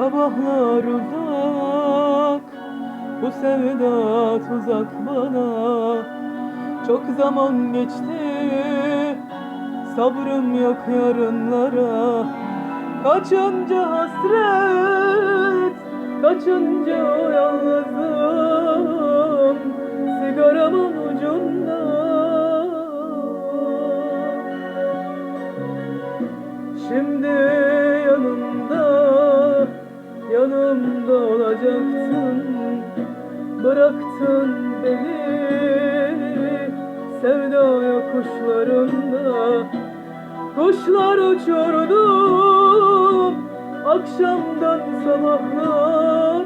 Sabahlar uzak Bu sevda tuzak bana. Çok zaman geçti Sabrım yok yarınlara. Kaçınca hasret Kaçınca yalnızım. Sigaramın ucunda Bıraktın beni. Sevda yokuşlarında Kuşlar uçurdum Akşamdan sabahlara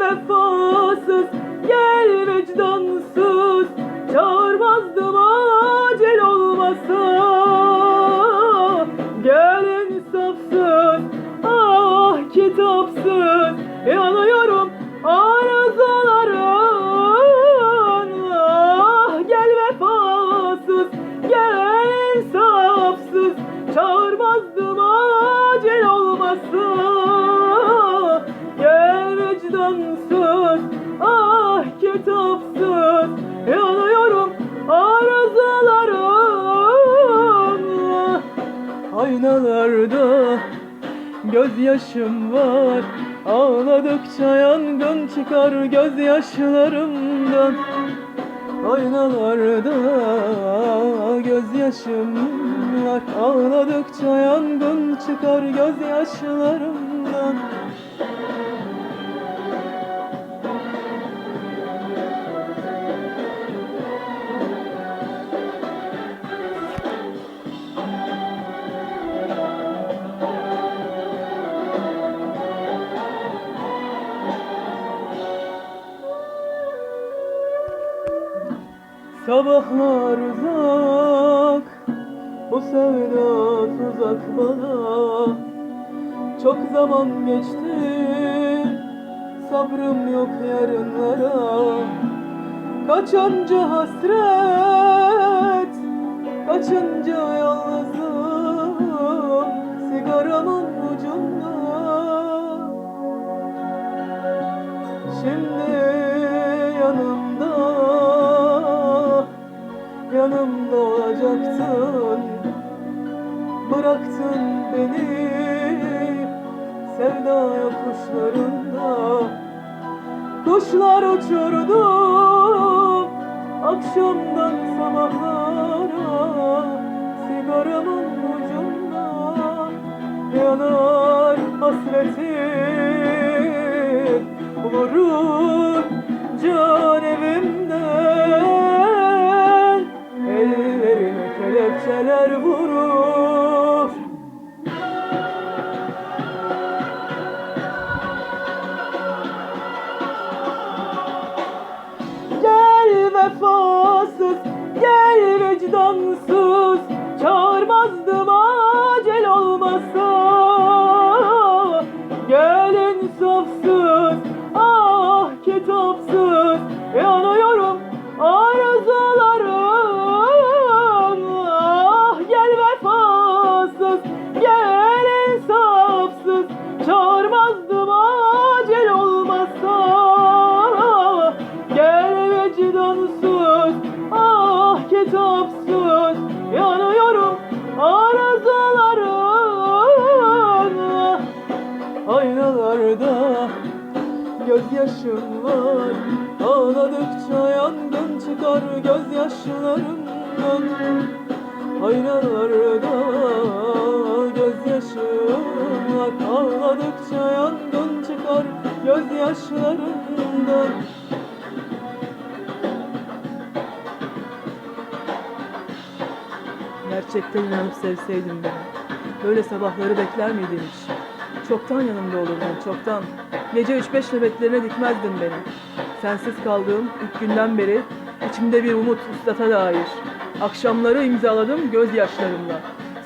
vefasız, gel vicdansız Çağırmazdım acil olmasa. Gel insafsız, ah kitapsız Yanıyorum Aynalarda gözyaşım var. Ağladıkça yangın çıkar gözyaşlarımdan. Aynalarda gözyaşım var. Ağladıkça yangın çıkar gözyaşlarımdan Sabahlar uzak Bu sevda tuzak bana. Çok zaman geçti Sabrım yok yarınlara. Kaçınca hasret Kaçınca yalnızım Sigaramın ucunda. Şimdi Yanımda olacaksın Bıraktın beni Sevda yokuşlarında. Kuşlar uçurdum Akşamdan sabahlara. Sigaramın ucunda Yanar hasretim vurur. Gel vefasız, gel vicdansız. Çağırmazdım acel olmasa gözyaşım var Ağladıkça yangın çıkar gözyaşlarımdan Aynalarda gözyaşım var Ağladıkça yangın çıkar gözyaşlarımdan Gerçekten inanıp sevseydin beni. Böyle sabahları bekler miydin hiç? Çoktan yanımda olurdun, çoktan. Gece üç beş nöbetlerine dikmezdin beni. Sensiz kaldığım ilk günden beri içimde bir umut üstata dair. Akşamları imzaladım gözyaşlarımla.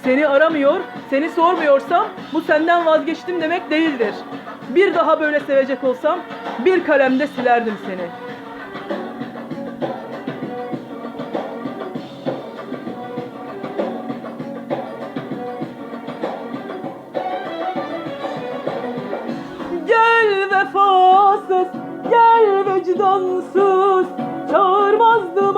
Seni aramıyor, seni sormuyorsam bu senden vazgeçtim demek değildir. Bir daha böyle sevecek olsam bir kalemde silerdim seni. Vefasız, gel vicdansız Çağırmazdım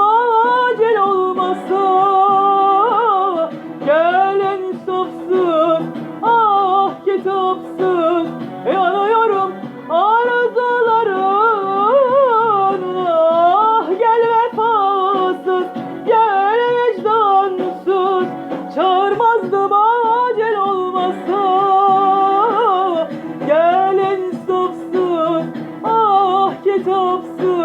kitapsız